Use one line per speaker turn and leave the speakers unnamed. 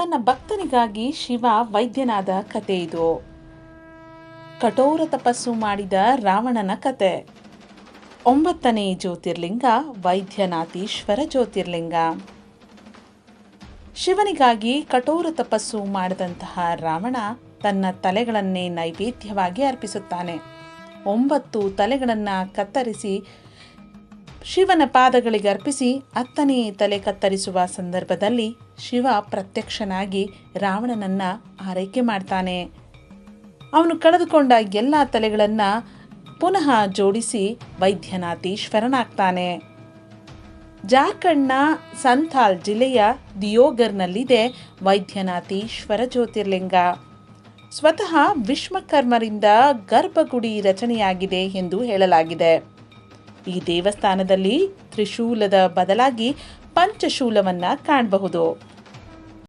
ತನ್ನ ಭಕ್ತನಿಗಾಗಿ ಶಿವ ವೈದ್ಯನಾದ ಕತೆ ಇದು. ಕಠೋರ ತಪಸ್ಸು ಮಾಡಿದ ರಾವಣನ ಕತೆ ಒಂಬತ್ತನೇ ಜ್ಯೋತಿರ್ಲಿಂಗ, ವೈದ್ಯನಾಥೀಶ್ವರ ಜ್ಯೋತಿರ್ಲಿಂಗ. ಶಿವನಿಗಾಗಿ ಕಠೋರ ತಪಸ್ಸು ಮಾಡಿದಂತಹ ರಾವಣ ತನ್ನ ತಲೆಗಳನ್ನೇ ನೈವೇದ್ಯವಾಗಿ ಅರ್ಪಿಸುತ್ತಾನೆ. ಒಂಬತ್ತು ತಲೆಗಳನ್ನು ಕತ್ತರಿಸಿ ಶಿವನ ಪಾದಗಳಿಗೆ ಅರ್ಪಿಸಿ ಅತ್ತನೇ ತಲೆ ಕತ್ತರಿಸುವ ಸಂದರ್ಭದಲ್ಲಿ ಶಿವ ಪ್ರತ್ಯಕ್ಷನಾಗಿ ರಾವಣನನ್ನ ಆರೈಕೆ ಮಾಡ್ತಾನೆ. ಅವನು ಕಳೆದುಕೊಂಡ ಎಲ್ಲ ತಲೆಗಳನ್ನು ಪುನಃ ಜೋಡಿಸಿ ವೈದ್ಯನಾಥೀಶ್ವರನಾಗ್ತಾನೆ. ಜಾರ್ಖಂಡ್ನ ಸಂಥಾಲ್ ಜಿಲ್ಲೆಯ ದಿಯೋಗರ್ನಲ್ಲಿದೆ ವೈದ್ಯನಾಥೀಶ್ವರ ಜ್ಯೋತಿರ್ಲಿಂಗ. ಸ್ವತಃ ವಿಶ್ವಕರ್ಮರಿಂದ ಗರ್ಭಗುಡಿ ರಚನೆಯಾಗಿದೆ ಎಂದು ಹೇಳಲಾಗಿದೆ. ಈ ದೇವಸ್ಥಾನದಲ್ಲಿ ತ್ರಿಶೂಲದ ಬದಲಾಗಿ ಪಂಚಶೂಲವನ್ನ ಕಾಣಬಹುದು.